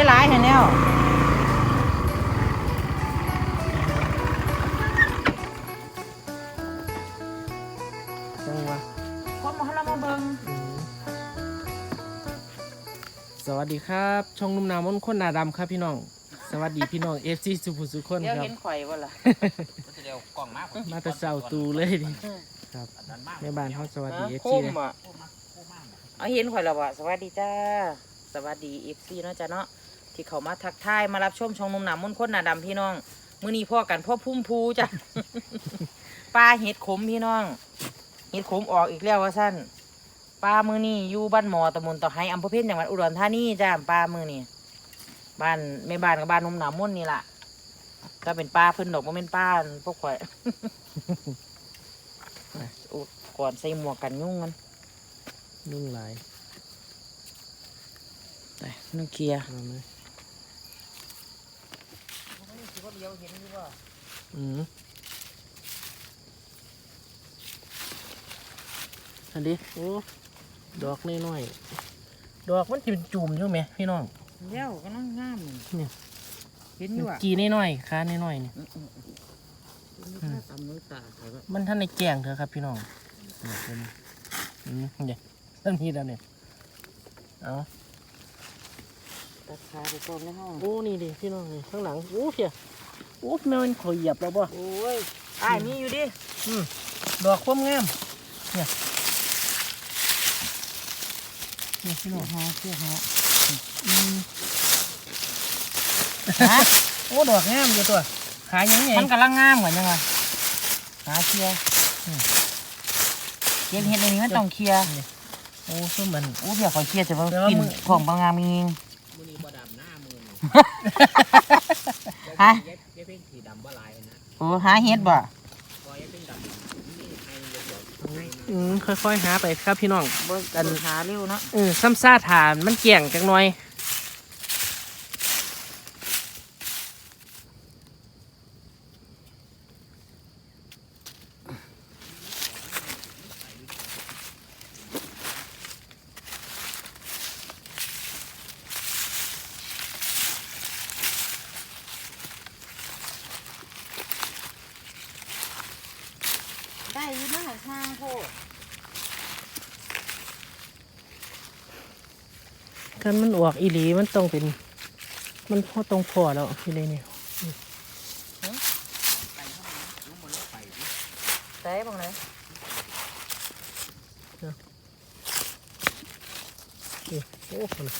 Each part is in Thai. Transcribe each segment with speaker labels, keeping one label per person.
Speaker 1: ได้หลายเห็นแล้ว
Speaker 2: จังหวะ
Speaker 1: คนมาให้เรามาเบิ่ง
Speaker 2: อืมสวัสดีครับ ช่องนุ่มนามมนคนหนาดำครับพี่น้อง สวัสดีพี่น้องเอฟซีสุภุสุคน
Speaker 1: เดี๋ยว
Speaker 2: ครับ
Speaker 1: เห็นข่อยบ่ล่ะ
Speaker 3: เดี๋ยวกล่องมาก
Speaker 2: มาแต่เช้าตูเลยดิครับแม่บ้านเขาสวัสดีเอฟ
Speaker 1: โค
Speaker 2: ซี
Speaker 1: ม
Speaker 2: เลย
Speaker 1: อะเอาเห็นข่อยแล้วบ่สวัสดีจ้า สวัสดีเอฟซีเนาะจ้าเนาะ ที่เขามาทักทายมารับชมช่องนุ่มหนามมนต์คนหนาดำพี่น้องมื้อนี้พ่อกันพ่อพุ่มพูจ้ะปลาเห็ดขมพี่น้องเห็ดขมออกอีกแล้วว่าสั้นปลามือนี่อยู่บ้านหมอตำบลตะไคร้อำเภอเพ็ญจังหวัดอุดรธานีจ้าปลามือนี่บ้านแม่บ้านกับบ้านนุ่มหนามมนต์นี่ล่ะก็เป็นป้าเพิ่นดอกบ่แม่นป้าอันพวกข่อยอุดก่อนใส่หมวกกันยุ่งมัน
Speaker 2: นุ่งหลาย
Speaker 1: ไปนึกเคลียร์
Speaker 2: มาไหม
Speaker 1: เดียวเห็นอยู่ว่า
Speaker 2: อืมอันนี้โอ้ดอกน้อยๆดอกมันจะเป็นจุ่มอยู่ไหมพี่น้อง
Speaker 1: เดี๋ยวก็นั่งงาม
Speaker 2: เนี่ย
Speaker 1: เห็นอยู่อะ
Speaker 2: กีน้อยๆค้าน้อยๆนี่
Speaker 1: อืมตามมือตาใครว่า
Speaker 2: มันท่านในแกงเถอะครับพี่น้องเนี่ยเป็นอืมเนี่ยท่านนี้แล้วเนี่ยเอา
Speaker 1: ตัดขาไปก่อนในห้อง
Speaker 2: โอ้นี่ดิพี่น้องนี่ข้างหลังโอ้เพีย โอ้แมวมันขอยเหยียบแล้วบ่
Speaker 1: โอ้ยอ้ายมีอยู่ดิ
Speaker 2: อืมดอกความงามเนี่ยนี่พี่น้อง
Speaker 1: ฮะเชื่อฮะ
Speaker 2: อืม
Speaker 1: ฮะ
Speaker 2: โอ้ดอกงามอยู่ตัวขายยังไง
Speaker 1: มันกำลังงามเหมือนยังไงหาเคลียร์เก็บเห็ดในนี้มันต้องเคลียร์
Speaker 2: โอ้ซึ่งมัน
Speaker 1: อู้เดี๋ยวขอเคลียร์จะว่า
Speaker 2: เดี๋ยวว่า
Speaker 1: ปิ่น
Speaker 2: มือ
Speaker 1: ของบางงามเอง
Speaker 3: มือนี้บ่ดำหน้ามือ
Speaker 1: ฮะ โอ้หาเห็ดบ่
Speaker 3: ก็เย็บเป็นดำนี่ให้เดี๋ยวให้
Speaker 2: อืมค่อยๆหาไปครับพี่น้อง
Speaker 1: บ่
Speaker 2: อัน
Speaker 1: หาเร็วเนาะ
Speaker 2: เออซ้ำซ่าฐานมันเกี่ยงจังหน่อย
Speaker 1: ได้อยินมาทางโพด
Speaker 2: กันมัน ออกอีหลีมันต้องเป็น มันพอตรงพอแล้วพี่เลยเนี่ย
Speaker 1: ได้บ้างไหน
Speaker 2: นี่โอ้คนน่ะ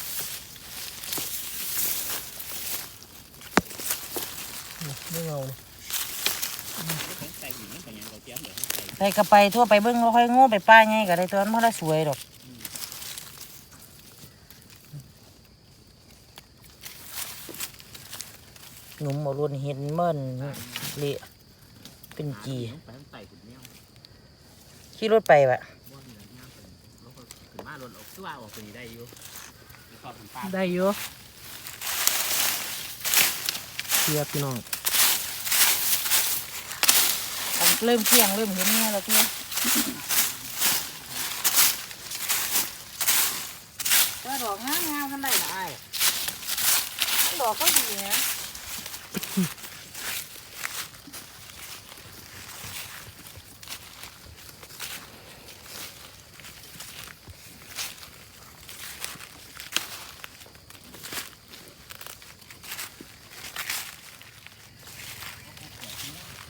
Speaker 2: นี่ไม่เงาเลย
Speaker 3: ใส่หินมันก็ยังเราเจียมเดี๋ยวใส่
Speaker 1: ไปก็ไปทั่วไปเบิ้งแล้วค่อยโง่ไปป้าไงก็ได้ตัวนั้นมันละสวยดอก หนุ่มบ่รุ่นเห็นเมิ่นเละเป็นจี
Speaker 3: ไปทั้งใส่ถุงเนี้ย
Speaker 1: ขี่รถไปวะ
Speaker 3: ว่าเหนือย่างเป็นรถถึงมารถออกตัวออกตัวนี้ได้อยู่ขอบคุณป้า
Speaker 2: ได้เยอะเทียบพี่น้อง
Speaker 1: อันเริ่มเที่ยงเริ่มเห็นเนี่ยแล้วเ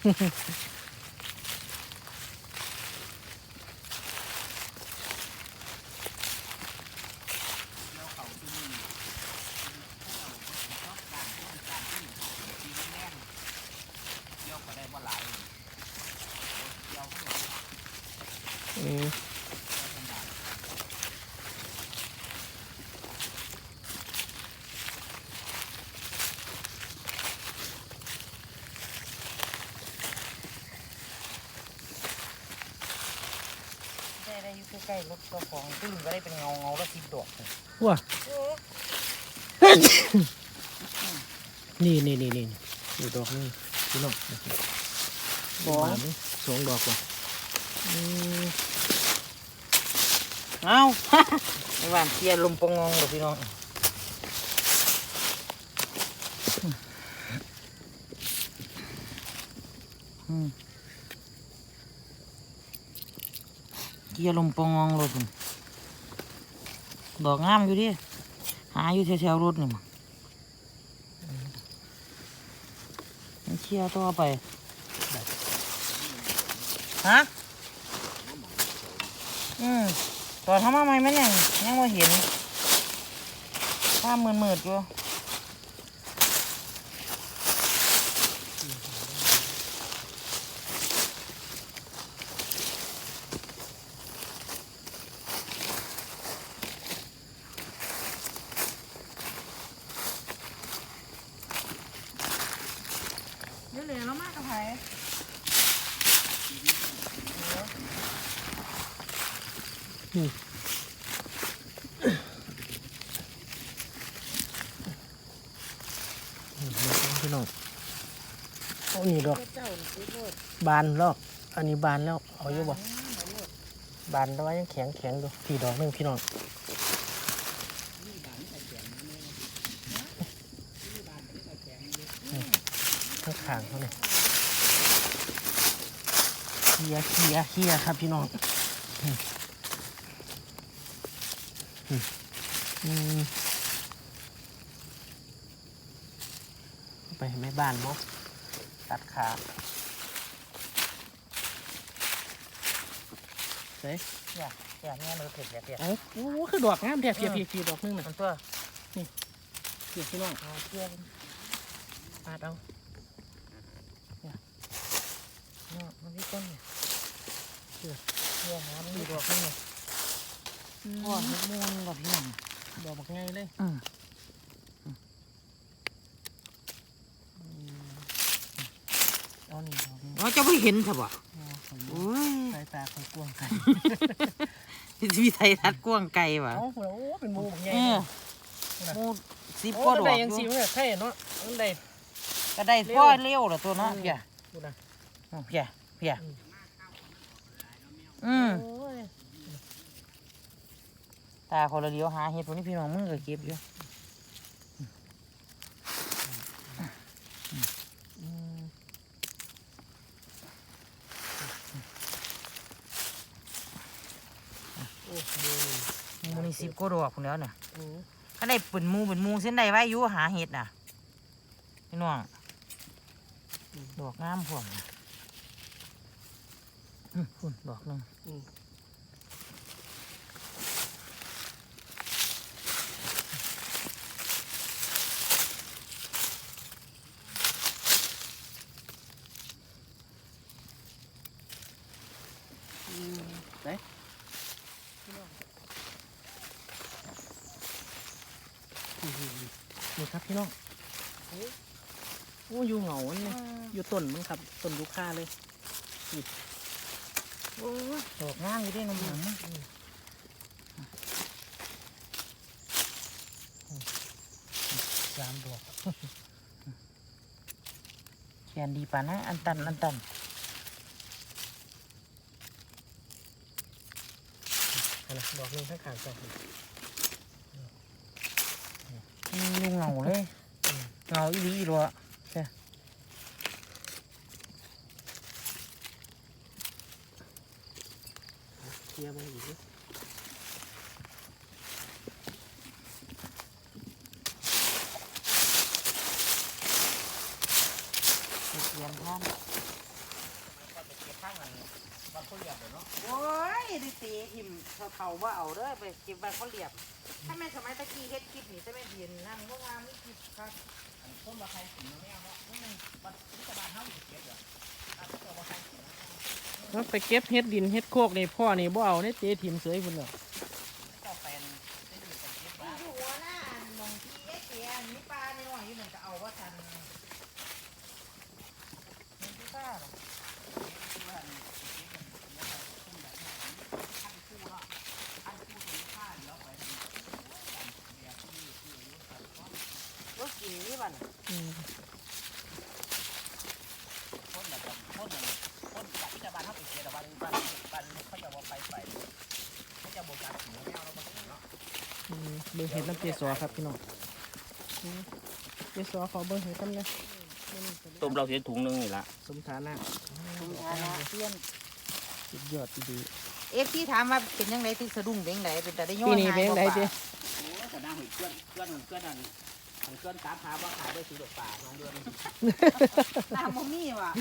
Speaker 1: 確かに。 รถเจ้าของตึ้งก็ได้เป็นเงาเงาแล้วสิบดอกเลย
Speaker 2: ว้านี่นี่นี่นี่นี่ดอกนี่พี่น้อง
Speaker 1: สอง
Speaker 2: บานนี่สองดอกว่ะอืม
Speaker 1: เอาไม่หวานเคลียร์ลมปงงงเลยพี่น้องอืม กียร์ลมปองงรถนดอกงามอยู่ดิหาอยู่แถวๆรถนี่มันเชียร์ต่อไปฮะอืมตอนทำมาใหม่มันยังยังไม่เห็นภาพมืดๆอยู่เดี๋ยวเหลือแล้วมากกับไผ
Speaker 2: พี่น้องโอ้นี่ ดอก
Speaker 1: เจ้าซื้อ
Speaker 2: บานแล้วอันนี้บานแล้วเอาอยู่บ่บานแต่ว่ายังแข็งแข็งอยู่พี่ดอกนึงพี่น้องข้างขางเขาเนี่ยเคียเคียเคียครับพี่น้องไปให้แม่บ้านเนาะ ตัดขาเฮ้ย
Speaker 1: อย่าอย่าแม่เลยเผ็ดอย่าเผ็ด
Speaker 2: เอ้าโอ้คือดอกงามแท้เพียเพียเพียดอกหนึงน่ะ
Speaker 1: มันตัว
Speaker 2: เพียพี่น้อง
Speaker 1: เอาเที่ยง
Speaker 2: ปาดเอา
Speaker 1: เนาะมันพี่ต้นเนี่ยเชื่อเชื่อหามัน
Speaker 2: นี่
Speaker 1: ดี
Speaker 2: ดอกหนึงน่ะ
Speaker 1: พ่อเฮ็ดมูนกับพี่น้อง
Speaker 2: ดอกบักไงเลย
Speaker 1: อืม
Speaker 2: เอานี่ดอกหนึง
Speaker 1: เราจะไม่เห็นใช่ปะ
Speaker 2: เอาของ
Speaker 1: โอ้ย
Speaker 2: สายตาของกวางไก่
Speaker 1: วิไทยทัดกว้างไกลว่ะ
Speaker 2: เอ้าโอ้เป็นหมูบักไง
Speaker 1: เอ
Speaker 2: เล
Speaker 1: อยหมูสิบ
Speaker 2: โอ้
Speaker 1: ก็ด
Speaker 2: มัน
Speaker 1: อก
Speaker 2: ได้
Speaker 1: อ
Speaker 2: ยังสี
Speaker 1: ยู่
Speaker 2: มันเนี่ยใช่เนาะมันได้
Speaker 1: ก็ได้พ่อเลี้ยวละตัวเนาะ
Speaker 2: อืม
Speaker 1: เพีย
Speaker 2: ดูนะ
Speaker 1: อืมเพียเพีย
Speaker 2: อืม
Speaker 1: อืม
Speaker 2: โอ้ย
Speaker 1: ตาคนละเลี้ยวหาเห็ดพวกนี้พี่น้องมึงก็เก็บอยู่
Speaker 2: อืมโอ้โห
Speaker 1: หมูนี่ สิบก็ดอกคนแล้วน่ะ
Speaker 2: อืม
Speaker 1: ก็ได้เป็นหมูเป็นหมูเส้นใดไว้อยู่หาเห็ดน่ะพี่น้องดอกงามพวงน่ะอืมพุ่นดอกหนึง
Speaker 2: อืมอืมไหนอืมนี่ ครับพี่น้องโอ้อยู่เหงาอันนี่อยู่ต้นมันครับต้นยูคาเลย
Speaker 1: โอ้ยดอกงามอยู่เด้วยน้องหนัง
Speaker 2: สามดอก
Speaker 1: แขนดีป่านะ อันตัน อันตัน
Speaker 2: อันนะดอกหนึงข้างขางๆดอกหนึ่ง
Speaker 1: อืมลุงเหงาเลยเหงาอีหลีอีหลัว
Speaker 2: เคลียร์มันอีกนิด
Speaker 1: เขียนท่านโอ้ยดิตีหิมเขาเขาว่าเอาเด้อไปเก็บใบเขาเหลียบ ถ้าแม่สมัยตะกี้เฮ็ดคลิปนี่ถ้าแม่เห็นนั่งว่างามนี่คลิปครับอัน
Speaker 3: ต้นมาใครถึงแนวเนาะอืมบัดนี้จะบ้านเฮาอยู่เก็บเหรออะก็จะว่าใครถึง
Speaker 2: แล้วไปเก็บเฮ็ดดินเฮ็ดโคกนี่พ่อนี่บ่เอาเนี่เจ๊ถิ่มเสยพุ่นเนาะ
Speaker 3: เจ้าแฟนได้อยู่กันเก็บบ้าน
Speaker 1: อยู่หัวหน้าอันมองที่เอ๊ะเสียอันนี้ปลาในหน่อยอยู่เหมือนจะเอาว่าทันมันที่ป้าเหรอรถกินนี่บ้าน
Speaker 2: อืม
Speaker 3: คนแบบคนแบบคนจากที่จะ บ้านเฮาไปเก็บแต่บ้านบ้านบ้านเขาจะว่าไปไปเขาจะบอกการถึงแนวเราบ่ถึงเนาะ
Speaker 2: อืมเบิ่งเฮ็ดน้ำเกสรครับพี่น้องอืมเกไปสอขอเบิ่งให้กันเลย
Speaker 3: ต้มเราเสียถุงหนึงนี่ละ
Speaker 2: สมฐานะ
Speaker 1: ฐานะเพื่อน
Speaker 2: สุดยอดดี
Speaker 1: เอฟซีถามว่าเป็นยังไงที่สะดุ้งเป็นยังไงเป็นแต่ได้ย้อ
Speaker 2: ปี
Speaker 1: น
Speaker 2: นี้
Speaker 1: หาย
Speaker 2: เป็นจั่งใด
Speaker 1: บ่
Speaker 2: เด้
Speaker 1: ป่า
Speaker 3: โอ้แต่น้าหุ่นเกลือนเกลือนเกลือนนั่น มันเกลือนสามขาว่าขายได้สีดอกป่าน้องเดือน
Speaker 1: น้ำบ่มีว่ะ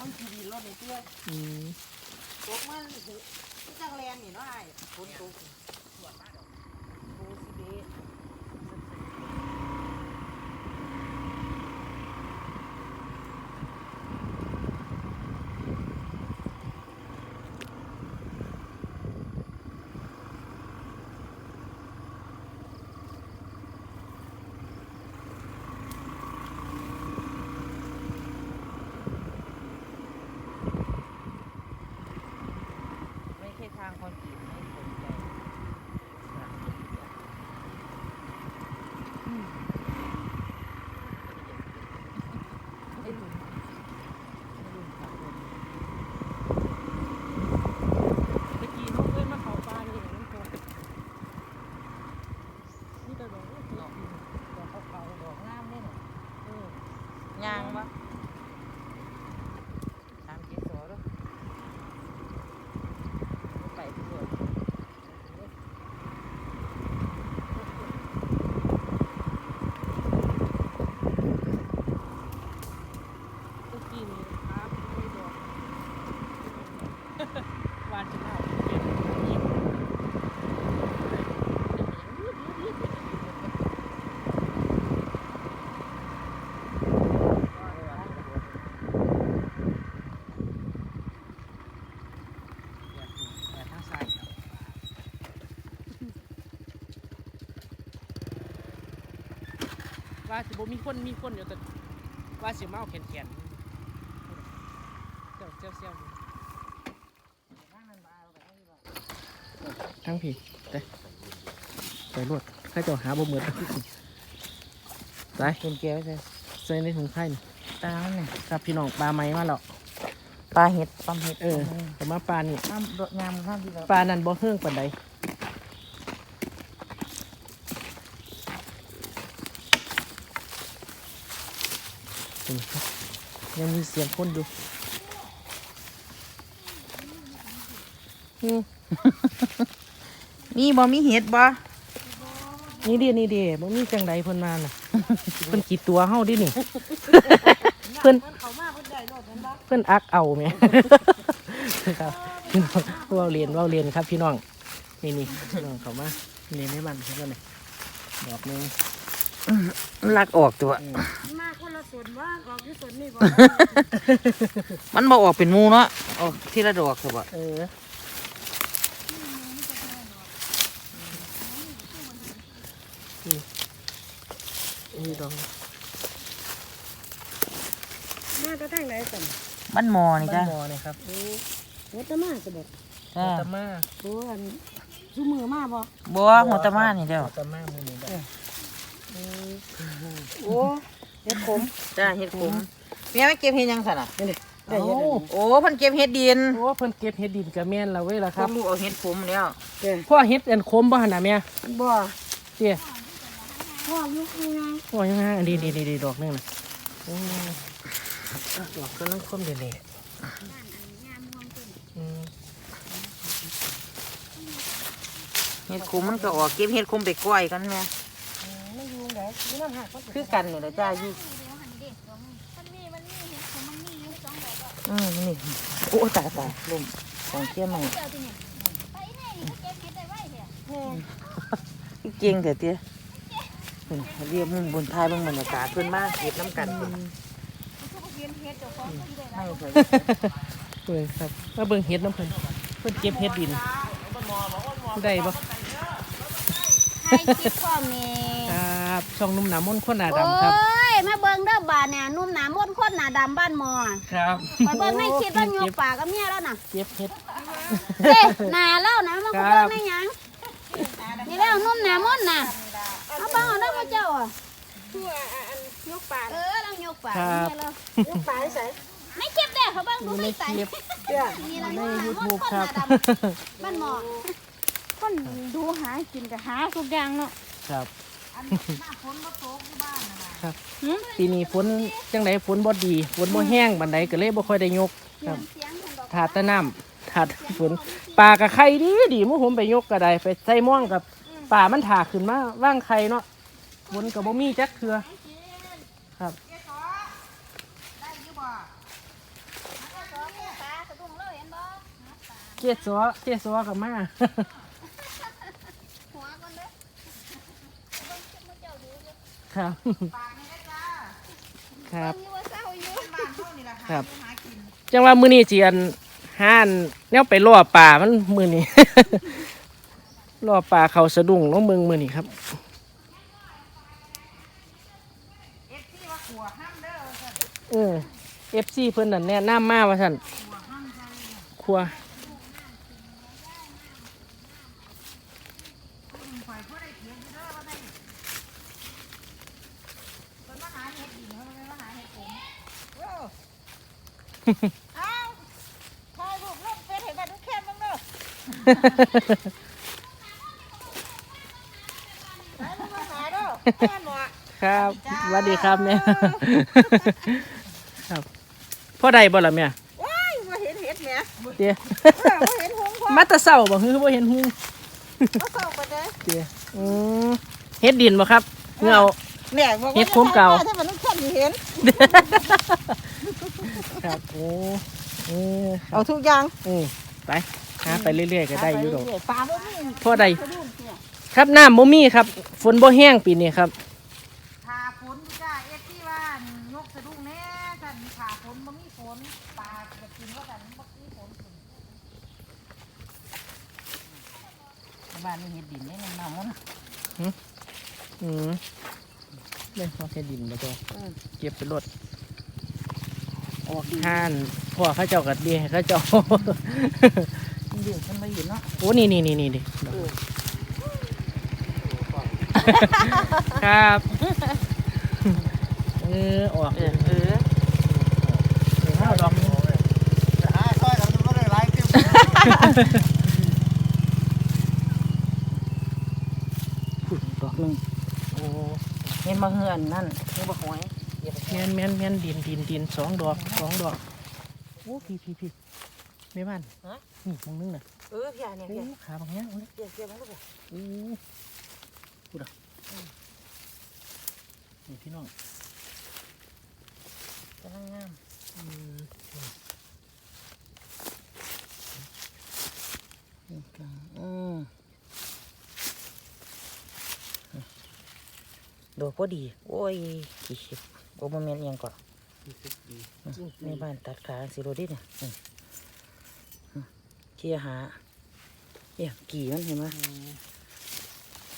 Speaker 1: มันคือดีรถในเตื้อ
Speaker 2: อืม
Speaker 1: ตกมันคือจังแลนนี่เนาะไอ้ฝนตกโอ้สิเดะ ไม่ใช่ทางคอนกรีตไม่สนใจ
Speaker 2: ตะกี้เขาเคยมาเขาปลานี่น้ำโคนี่แต่ดอกดอกดอกขาว
Speaker 1: ดอกงามเนี่ยน่ะ
Speaker 2: ๆเออ
Speaker 1: ยางปะตามเกสรด้วยไปที่สวน
Speaker 2: ตะกี้นี่ครับไม่ดอกวานจะเอาเก็บยิ้ม
Speaker 3: แต่ทางซ้ายครับ
Speaker 2: ว่าสิบ่มีคนมีคนอยู่แต่ว่าสิมาเอาแขนแขนเจ้าเจ้าเจ้าทั้งพี่ไปไปรวดข้าเจ้าหาบ่เหมือนไป
Speaker 1: คุณเกียวใช่
Speaker 2: ใส่ในถุงไข่นี่
Speaker 1: ตามเนี่ย
Speaker 2: ครับพี่น้องปลาไหม้มาแล้ว
Speaker 1: ปลาเห็ดปลาเห็ด
Speaker 2: เออแต่มาปลานี่
Speaker 1: น้ำรดงามข้ามที่เรา
Speaker 2: ปลานั่นบ่เฮืองปานใด คุณครับยังมีเสียงคนอยู่อืม
Speaker 1: มีบ่มีเห็ดบ่
Speaker 2: นี่เดีนี่เดีบ่มีจังใดเพิ่นมาน่ะเพิ่นกี่ตัวเฮาดินี่ เพิ่นเพิ่นอักเอาแหม่ครับพี่น้องเว้าเรียนเว้าเรียนครับพี่น้อง นี่นี่พี่น้องเขามาเรียนให้มันเขาก็นี่ดอกหนึง
Speaker 1: ลักออกตัว
Speaker 4: มาคนละ ส่วนว่าออกที่ส่วนนี้บ่
Speaker 1: มันบ่ออกเป็นหมูเนาะออกทีละดอกเถอะบ่
Speaker 2: เออนี่นี่ดอก
Speaker 4: มาก็ทางไหนกัน
Speaker 1: มันหมอนี่จ้ะ
Speaker 2: บ้านหมอเนี่ยครับ
Speaker 4: วัดตะมาจะบอก
Speaker 1: จ้า
Speaker 2: ตะมา
Speaker 4: โอ้อันชูมือมาบ่
Speaker 1: บัวหัวตะมานี่เด้อ
Speaker 2: ตะมาหมูนี่ได้
Speaker 4: โอ้ เด็ดผม
Speaker 1: จ้าเห็ดขมแม่ไม่เก็บเห็ดยังสั่นอะ
Speaker 4: นี่ดิ
Speaker 2: เอ้า
Speaker 4: ได้เยอะเลย
Speaker 1: โอ้เพิ่นเก็บเห็ดดิน
Speaker 2: โอ้เพิ่นเก็บเห็ดดินกับแม่นแล้วเว้ยล่ะ
Speaker 1: ค
Speaker 2: ค
Speaker 1: รั
Speaker 2: รั
Speaker 1: บบลูกเอาเห็ดขมแล้ว
Speaker 4: เด้อ
Speaker 2: พ่อเฮ็ดอันคมบ่หั่นน่ะแม่
Speaker 4: บ่
Speaker 2: เตี้ย
Speaker 4: พ่อยุกยังไง
Speaker 2: โอ้ยยังไงดีดีดีดีดอกหนึงน่ะโอ้ดอกก็นั่งคมเด่ๆอืม
Speaker 1: เห็ดขมมันก็ออกเก็บเห็ดขมไปก้อยกันแม่
Speaker 4: ไม่อยู่ไห นอยู่นั่นหักมัน
Speaker 1: คือกันนี่แหละจ้าอยู่อืมนี่โอ้ตายตายลมของเชี่ยใหม่เก่งเถอะเตี้ยเพิ่นเรียกมุมบนท้ายเบางบรรยากาศเพิ่นมากเก็บน้ำกันเพิ่นให้เพิ่น
Speaker 2: เบิ่งครับมาเบิ่งเห็ดน้ำเพิ่นเพิ่นเก็บเห็ดดินได้บ่
Speaker 4: ให้คิดพ่อแม่
Speaker 2: ครับ ช่องนุ่มหนามนต์คนหน้า
Speaker 4: โอ้
Speaker 2: ดำครับ
Speaker 4: ยมาเบิ่งเด้อบาดเนี่ยนุ่มหนามดคนหนาดำบ้านหมอ
Speaker 2: ครับ
Speaker 4: ไปเบิ่งในคลิปแล้วโยกปากกับเมียแล้วน่ะ
Speaker 2: เก็บเห็ด
Speaker 4: เด้หนาเล่านะมันก็เบิ่งในหยังนี่แล้วนุ่มหนามดน่ะเอาเบิ่งเอาได้อพ่อเจ้าอะยกปากเออเรายกปากเนี่ยเรายกปากใส่ไม่เก็บได้เขาเบิ่ง
Speaker 2: อ
Speaker 4: ดู
Speaker 2: ยู่ใน
Speaker 4: ไม่
Speaker 2: ค
Speaker 4: ใส่
Speaker 2: ลิป
Speaker 4: นี่เรา
Speaker 2: ใน
Speaker 4: นุ่มหนามด
Speaker 2: YouTube
Speaker 4: คน
Speaker 2: ค
Speaker 4: ห
Speaker 2: รั
Speaker 4: นา
Speaker 2: บ
Speaker 4: ดำบ้านหมอคนดูหากินก็หาทุกอย่างเนาะ
Speaker 2: ครับ
Speaker 1: อันหน้าฝนมาตกที่บ้านนะ
Speaker 2: ครับปีนี้ฝนจังไดฝนบ่ดีฝนบ่แห้งบันไดก็เลยบ่ค่อยได้ยกครับ
Speaker 4: เสียงเพิ่นบอก
Speaker 2: ถาดแตะน้ำถาดฝนปลากับไข่ดีดีหมื่อผมไปยกก็ได้ไปใส่ม่วงกับป่ามันถากขึ้นมาว่างไข่เนาะฝนกับบ่มีจักเทือครับ
Speaker 4: สองแม่ขาสะดุ้งเลยเห็นบ่
Speaker 2: เจี๊ยซอเจี๊ยซอกับมา
Speaker 4: หัวก่อนเด้อเบิ่งเจ้าเจ้าดูอยู่
Speaker 2: ครับครับ
Speaker 4: เบิ่งอยู่ว่าเศร้าอยู่
Speaker 2: ครับจังว่ามื้อนี้สิอันห่านแนวไปล่อป่ามันมื้อนี้ ล่อป่าเขาสะดุ้งลงเมืองมื้อนี้ครับ เออ FC เพิ่นนั่นแนะนำมาว่าซั่นครัว
Speaker 5: ถ่ายรูปลงเฟซให้บ้านทุกแค่บ้างเด้อถ่ายรูปมาหาเด้อแม่นบ่
Speaker 2: ครับสวัสดีครับแม่ครับพ่อใดบ่ล่ะแม่
Speaker 5: ว้ายบ่เห็นเห็ดแหม
Speaker 2: เตี้ย
Speaker 5: เออบ่เห็นหงส์พ่อ
Speaker 2: มาแตะเศร้าบ่คือบ่เห็นหู
Speaker 5: บ่เข้าไปเด้อ
Speaker 2: เตี้ยอืมเฮ็ดดินบ่ครับเงา
Speaker 5: แม่บอกว่า
Speaker 2: เฮ็ดโคมเก่า
Speaker 5: ถ้ามันทุกแค่ สิเห็น
Speaker 2: ครับโอ้เออครั
Speaker 5: เอา
Speaker 2: บ
Speaker 5: ทุกอย่าง
Speaker 2: อืมไปหาไปเรื่อยๆก็ได้อยู่ดอก
Speaker 5: เรื่ๆปลาบ่มี
Speaker 2: พ่อใดครับน้ำบ่มีครับ ฝนบ่แห้งปีนี้ครับ
Speaker 5: ขาฝนจ้าเอ็ดที่ว่ายกสะดุ้งแน่ซั่นขาฝนบ่มีฝนปลาจะกินว่ากันบ่มีฝนขึ้น
Speaker 1: บ้านนี้เฮ็ดดินได้น้ำมัน
Speaker 2: อืม เล่นพอเฮ็ดดินบ่ตัวเก็บไปรถ
Speaker 1: ออกดี
Speaker 2: ห่านพ่อเขาเจ้ากัดเบี้ยให้เขาเจ้า
Speaker 1: เดี๋ยวฉันมาอยู่เนาะ
Speaker 2: โอ้นี่นี่นี่นี่ดิครับเออออก
Speaker 1: เออเออ
Speaker 2: เดี๋ยวเอาดอกนี้
Speaker 1: ขุดดอกหนึง
Speaker 2: โอ้
Speaker 1: เห็นมาเฮือนนั่นเห็นบ่หอย
Speaker 2: แม่นแม่นแม่นดินดินดินสองดอกสองดอกโอ้พี่พี่พี่แม่บ้านนี่มองนึงน่ะ
Speaker 1: เออพี่อะเนี่ย
Speaker 2: โอ้
Speaker 1: พี่
Speaker 2: ขาบางอย่างเลย
Speaker 1: เดี๋ยวเดี๋ยวมันลูก
Speaker 2: โอ้พูดอะนี่พี่น้อง
Speaker 1: กำลังงาม
Speaker 2: อืม
Speaker 1: อืม ดอกพอดี โอ้ยขี้เข็บโอ้บ่แม่นอิหยังก่อน
Speaker 2: รู้สึกดี
Speaker 1: ในบ้านตัดขาสิโรดิเนี่ยอืมอืมเชี่ยหาเนี่ยกี่มันเห็นไหม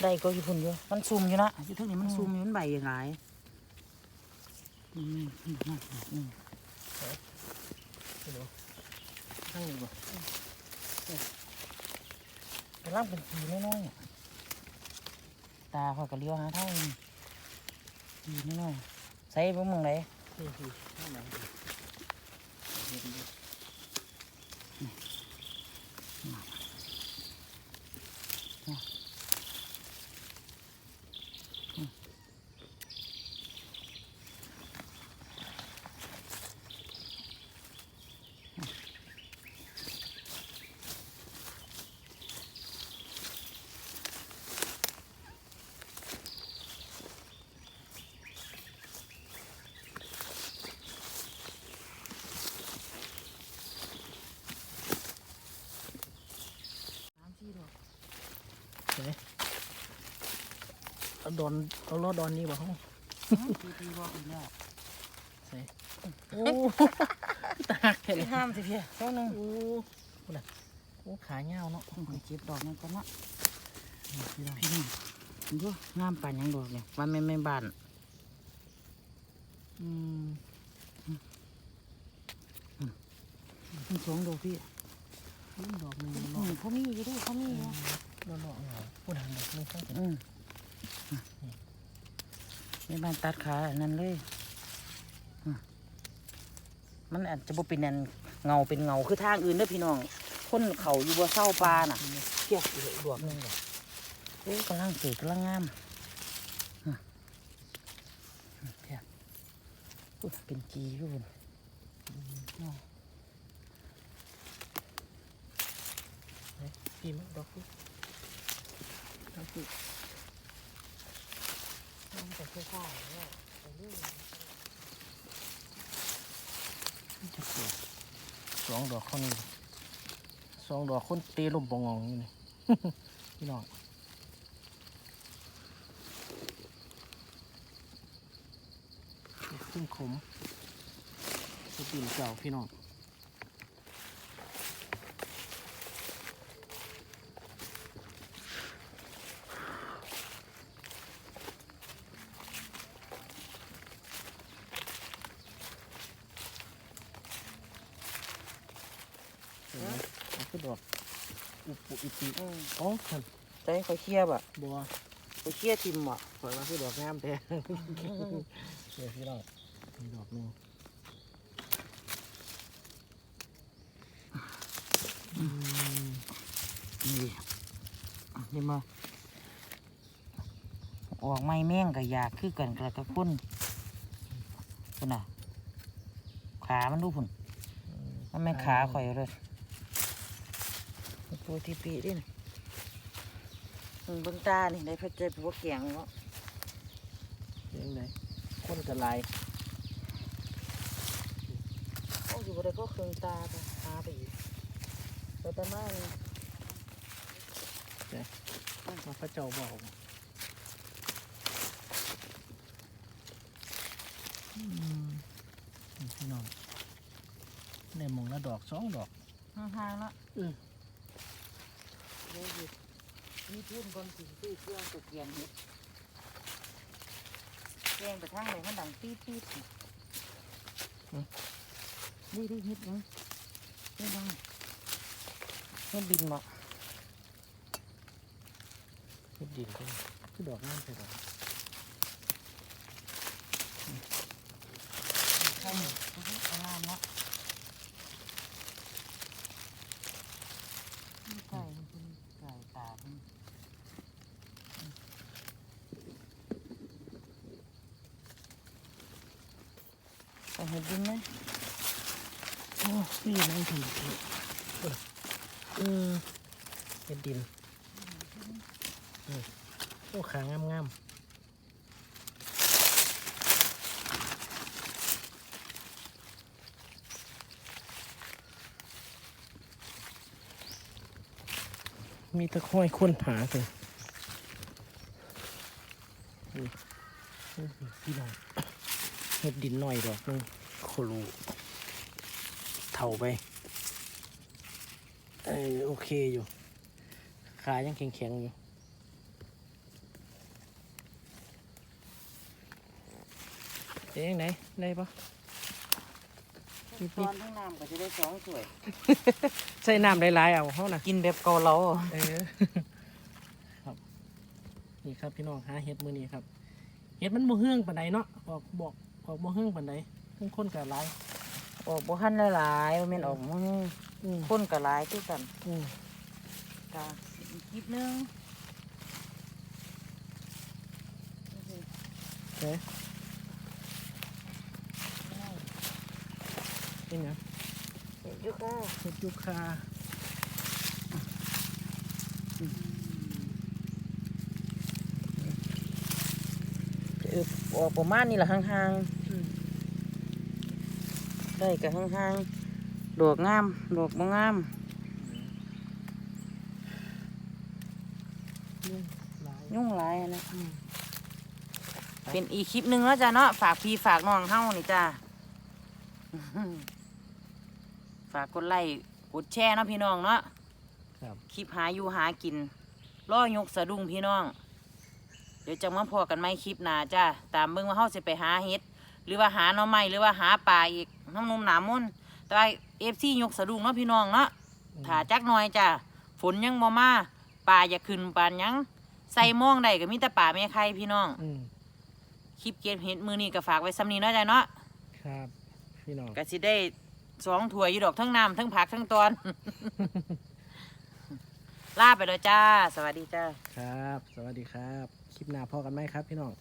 Speaker 1: ได้ก็อยู่พุ่นอยู่มันซูมอยู่นะอยู่ทั้งนี้มันซูมอยู่มันใบยังไงอืมอืมอืมอืมทั้งนี้บ่กำลังเป็นปีน้อยๆอะตาเขาก็เลี้ยวหาเท่านี้ ดีน้องใส่บ่มึงไหน
Speaker 2: นี่คือข้างหลังเอาดอนเอาล้อดอนนี่บ่ห้อง
Speaker 1: ปีปีบอกอีกแล้ว
Speaker 2: ใส่โอ้ตาแค่
Speaker 1: ไป
Speaker 2: นี้
Speaker 1: ห้ามสิพี่เท่านึง
Speaker 2: โอ้พูดน่ะโอ้ขาเงาวเนาะ
Speaker 1: ไปเก็บดอกนั่นก่อนเนาะ
Speaker 2: พี่น้อง
Speaker 1: พี่นี่ดูงามปานหยังดอกเนี่ยว่าแม่นแม่บ้าน
Speaker 2: อืม
Speaker 1: มันสองดอกพี่
Speaker 2: นี่ดอกหนึง
Speaker 1: อื
Speaker 2: เนาะ
Speaker 1: มเขามีอยู่ด้วยเขามีอยู่
Speaker 2: ดอก เนาะเหงาพูดหันดอกนี่ข้า
Speaker 1: อืมแม่บ้านตัดขาอันนั้นเลยอืมมันอาจจะบ่เป็นอันเงาเป็นเงาคือทางอื่นเด้อพี่น้องคนเขาอยู่บ่เศร้าปลาน่ะ
Speaker 2: เกี่ยวอีกดอกหนึงเหรอ
Speaker 1: โอ้กำลังสวยกำลังงาม
Speaker 2: เอุ๊ยเป็นจีอยู่พุ่นอืมไหนพี่มันดอก พี่ดอกพี่
Speaker 1: มันจะค่อยๆเนี่ยไปเรื่อย
Speaker 2: จะเกิดสองดอกเขานี่สองดอกคนเตะลมปองงอยู่นี่พี่น้องขึ้นขมสตินเก่าพี่น้อง เห็นไหมมัน คือดอกอุปุอิติ
Speaker 1: อืม
Speaker 2: อ๋อคัน
Speaker 1: ใจเขาเคลียร์บ่
Speaker 2: บัว
Speaker 1: เขาเคลียร์ทิมบ่
Speaker 2: สวยว่าคือดอกงามแท้เดี๋ยวพี่น้องมีดอกหนึง
Speaker 1: นี่นี่มาออกไม่แม่งก็อยากคือกันกระกะคนพุ่นน่ะขามันดูพุ่นมันไม่นขาข่อยเลย ปูทีปีดินมึงเบิ่งตานี่ได้พชรเจ็บหัวแกงเนาะ
Speaker 2: เลี้ยงไหนคนกระลาย
Speaker 1: โอ้อยู่บ่ได้ก็เครื่องตาไปหาไปอีกไปแต่มานี่
Speaker 2: มาพระเจ้าบอกอืมนี่พี่น้องในมองละดอกสองดอก
Speaker 1: ห่างๆเนาะ
Speaker 2: เออ
Speaker 1: เดี๋ยวหยุดมีทุนคนสิซื้อเครื่องตะเกียงเฮ็ดแกงไปทางไหนมันดังปี๊ดปี๊ดนี่ดิเฮ็ดหยังเฮ็ดหยังเฮ็ดบินบ่
Speaker 2: เฮ็ดดินเป็นคือดอกงามใช่ดอก
Speaker 1: ใช่เอางามเนาะนี่ไก่มันเป็นไก่ตามัน ไปเฮ็ดบินไหม
Speaker 2: โอ้นี่นั่งถึงเออเฮ็ดดินโอ้ขางามงามๆมีตะค่อยค้นหาเลยนี่โอ้โหพี่น้อง เฮ็ดดินหน่อยดอกหนึงโคลูเท่าไปเออโอเคอยู่ขายังแข็งๆอยู่เอ๊ะไหนได้ปะ
Speaker 1: ตอนทั้งน้ำก็จะได้สองถ้วย
Speaker 2: ใส่น้ำหลายๆเอาเขานะ
Speaker 1: กินแบบเกาเหลา
Speaker 2: เออครับนี่ครับพี่น้องหาเห็ดมือนี้ครับ เห็ดมันโมเฮืองปานใดเนาะบอกบอก บอกโมเฮืองปานใดทั้งคนกับหลาย
Speaker 1: ออกบ่ทันหลายๆบ่แม่นออกมึง
Speaker 2: อืม
Speaker 1: คนก็หลายคือกัน
Speaker 2: อืม
Speaker 1: จ้าอีกคลิปหนึง
Speaker 2: เอ๊ะนี่ไง
Speaker 1: เห็นอยู่ค่ะ
Speaker 2: เห็ดยูคา
Speaker 1: ออออกประมาณนี้ล่ะห่างๆได้ก็ห่างๆดอกงามดอกบ่งาม
Speaker 2: ยุ่งหลาย
Speaker 1: ยุ่งหลายอะนะ
Speaker 2: อืม
Speaker 1: เป็นอีกคลิปหนึงแล้วจ้ะเนาะฝากพี่ฝากน้องเฮานี่จ้าฝากกดไลค์กดแชร์เนาะพี่น้องเนาะ
Speaker 2: ครับ
Speaker 1: คลิปหาอยู่หากินล่อยกสะดุ้งพี่น้อง เดี๋ยวจะมาพอกันไหมคลิปหน้าจ้าตามเบิ่งว่าเฮาสิไปหาเห็ดหรือว่าหาหน่อไม้หรือว่าหาปลาอีกน้ำนมหนามมนต์แต่ว่าเอฟซียกสะดุ้งเนาะพี่น้องเนาะถ้าจักหน่อยจ้าฝนยังบ่มาปลาอย่าขึ้นปานหยังใส่หมองได้ก็มีแต่ป่าแม่ไข่พี่น้อง
Speaker 2: อืม
Speaker 1: คลิปเก็บเห็ดมือนี้ก็ฝากไว้ซ้ำนี้เนาะจ้าเนาะ
Speaker 2: ครับพี่น้อง
Speaker 1: ก็สิได้สองถ้วยอยู่ดอกทั้งน้ำทั้งผักทั้งตอนลาไปแล้วจ้า สวัสดีจ้า
Speaker 2: ครับ สวัสดีครับ คลิปหน้าพอกันไหมครับพี่น้อง